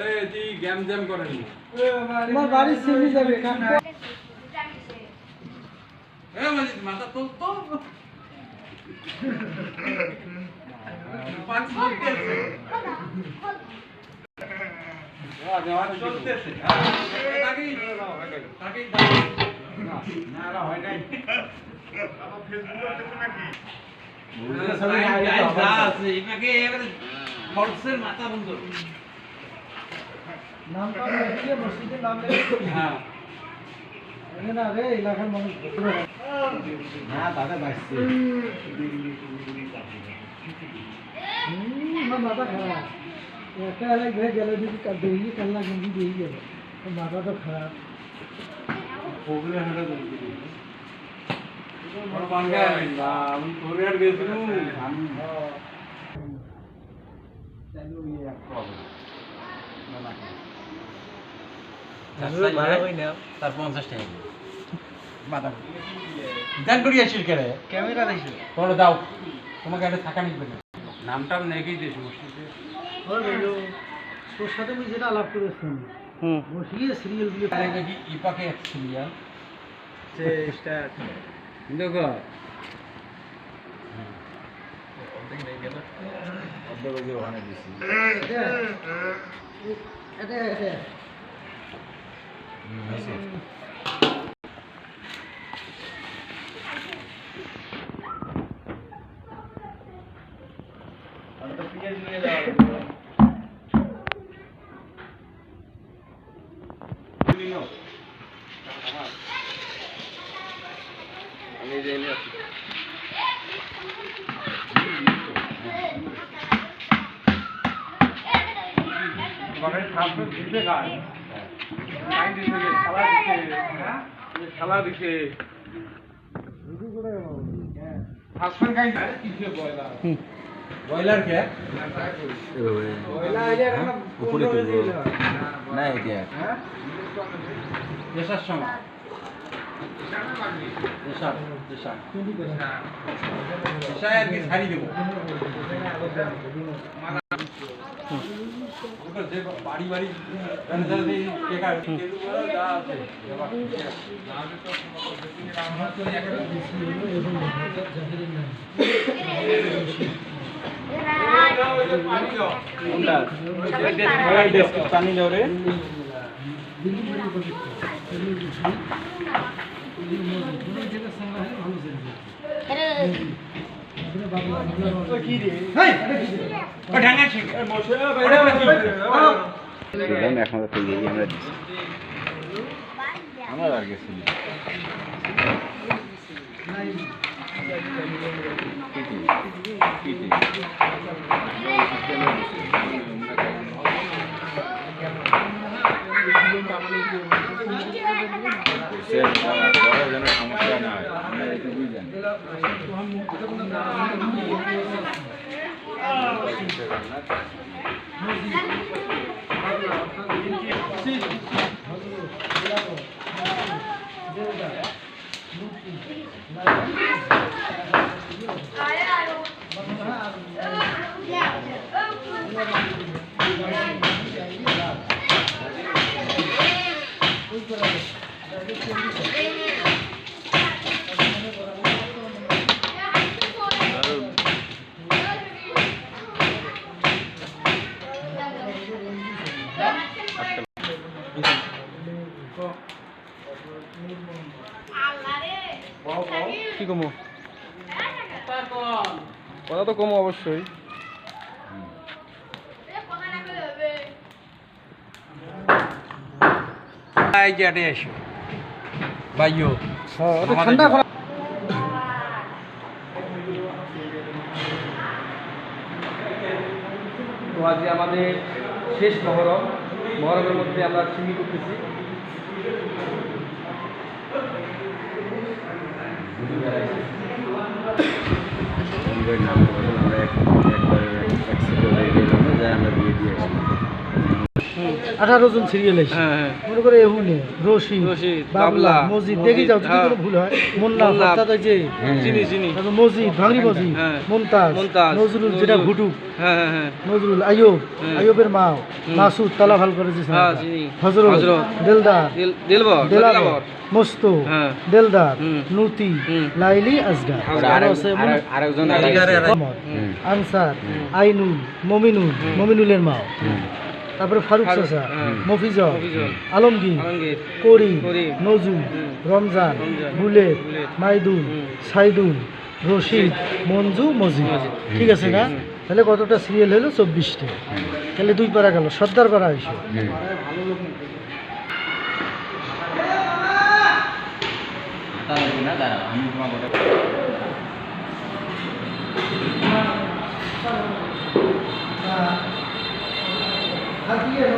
এই তুই গ্যাম জ্যাম করেন না। আমার বাড়ি সিমি যাবে কাকা এ মাঝে মাথা তো তো। পাঁচ মাথা বন্ধ। নামটা মসজিদের নাম হ্যাঁ। না রে এলাকার মানুষ না দাদা বাঁচছে হুম, আমার মাথা খারাপ একা এলাক হয়ে গেলে যদি দেখি কাল্লা গঞ্জি দিয়ে গেল মাথা তো খারাপ ওগুলো হেঁটে চলতে বড় পাঙ্গা না আমি তোরে আর গেছিলাম আমি তার পঞ্চাশ টাকা দান করি আসিল কেরে ক্যামেরা দেখি তোমরা দাও তোমাকে একটা থাকা নিবে না নামটা নেকেই দিয়েছি মসজিদে তোর সাথে আমি যেটা আলাপ করেছি বসিয়ে সিরিয়ালগুলো নাকি ইপাকে এক সিরিয়াল দেখো এটা এটা ঘরের ঠাকুর দিতে গায় খেলা দিতে হ্যাঁ খেলা দিতে হাসপান গাই কিছু বয়লা ব্রয়লার কে বয়লা আইলে এখন উপরে পনেরো তুলবো। দিল। না এটা হ্যাঁ দেশার সময় দেশার দেশার দেশায় আর কি ছাড়ি দেবো ওটা যে বাড়ি বাড়ি জানি কে কার যা আছে পানি দাও রে হাজার থেকে আমরা আমার আর গেছি যেন সমস্যা এটুকুই জানি কি কমো? কথা তো কমো অবশ্যই। এই যে এসো ভাইও হ্যাঁ ঠান্ডা তো আজকে আমাদের শেষ মহরম। মহরমের মধ্যে আমরা চিনি করতেছি পরিবার নাম বলে আমরা এক একবার একসাথে হয়ে গেলাম যা আমরা দিয়ে দিয়ে আসলাম আঠারো জন সিরিয়াল আছে হ্যাঁ হ্যাঁ। মনে করে এহুনে রশিদ রশিদ, বাবলা মসজিদ দেখি যাও যদি হ্যাঁ। কোনো ভুল হয় মুন্না মুন্না, অর্থাৎ ওই যে চিনি চিনি। তারপর মসজিদ ভাঙড়ি মসজিদ হ্যাঁ। মুমতাজ নজরুল যেটা হ্যাঁ হ্যাঁ হ্যাঁ। নজরুল আইয়ুব হুম। আইয়ুবের মা মাসুদ তালা ভালো করেছে হ্যাঁ, চিনি। হজরত। দেলদার দিল- দিলবর দেলাবর মস্তু হ্যাঁ। দেলদার নুতি লাইলি আজগা আজগার। আরও আছে আরেকজন মোহাম্মদ, আনসার আইনুল মমিনুল মমিনুলের মা। তারপরে ফারুক চাচা হ্যাঁ। মফিজল, আলমগীর করিম করিম, রমজান বুলেট মাইদুল সাইদুল রশিদ মঞ্জু মজিদ। ঠিক আছে না? তাহলে কতটা সিরিয়াল হলো? চব্বিশটা। তাহলে দুই পারা গেল। সর্দার পারা আইসো আমি Aquí es